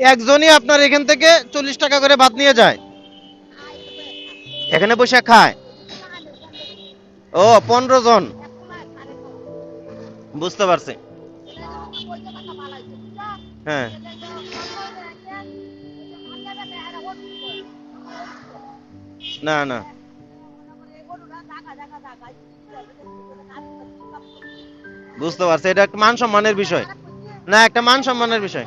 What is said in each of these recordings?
একজনই আপনার এখান থেকে চল্লিশ টাকা করে ভাত নিয়ে যায়। এখানে বসে খায়। ও, পনেরো জন। বুঝতে পারছি। হ্যাঁ। না না। বুঝতে পারছি, এটা একটা মান সম্মানের বিষয়। না, একটা মান সম্মানের বিষয়।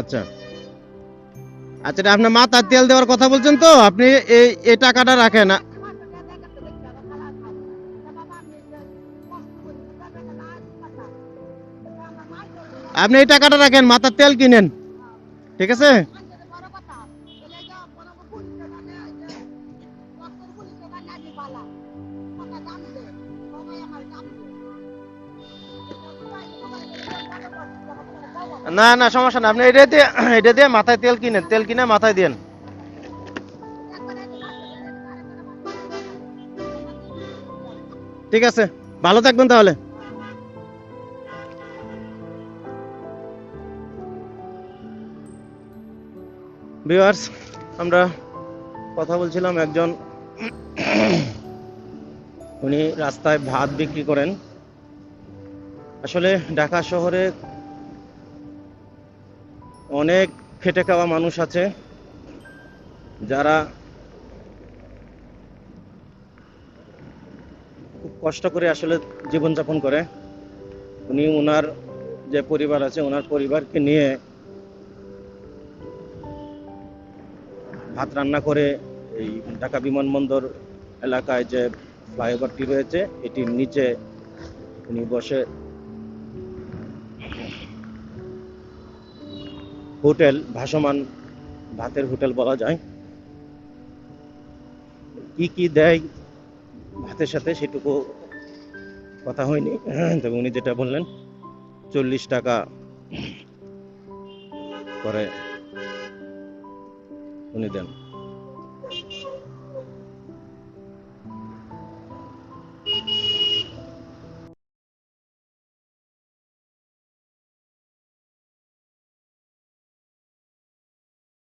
আচ্ছা। আচ্ছা আপনার মাথার তেল দেওয়ার কথা বলছেন তো, আপনি এই এই টাকাটা রাখেন। আপনি এই টাকাটা রাখেন, মাথার তেল কিনেন। ঠিক আছে? না না, সমস্যা না আপনি এটা দিয়ে এটা দিয়ে মাথায় তেল কিনেন, তেল কিনে মাথায় দেন। ঠিক আছে, ভালো থাকবেন তাহলে। ভিউয়ার্স, আমরা কথা বলছিলাম একজন, উনি রাস্তায় ভাত বিক্রি করেন। আসলে ঢাকা শহরে অনেক খেটে খাওয়া মানুষ আছে যারা খুব কষ্ট করে আসলে জীবনযাপন করে। উনি ওনার যে পরিবার আছে ওনার পরিবারকে নিয়ে ভাত রান্না করে এই ঢাকা বিমানবন্দর এলাকায় যে ফ্লাইওভারটি রয়েছে, এটির নিচে উনি বসে হোটেল, ভাসমান ভাতের হোটেল বলা যায়। কি কি দেয় ভাতের সাথে সেটুকু কথা হয়নি। তবে উনি যেটা বললেন, চল্লিশ টাকা করে উনি দেন।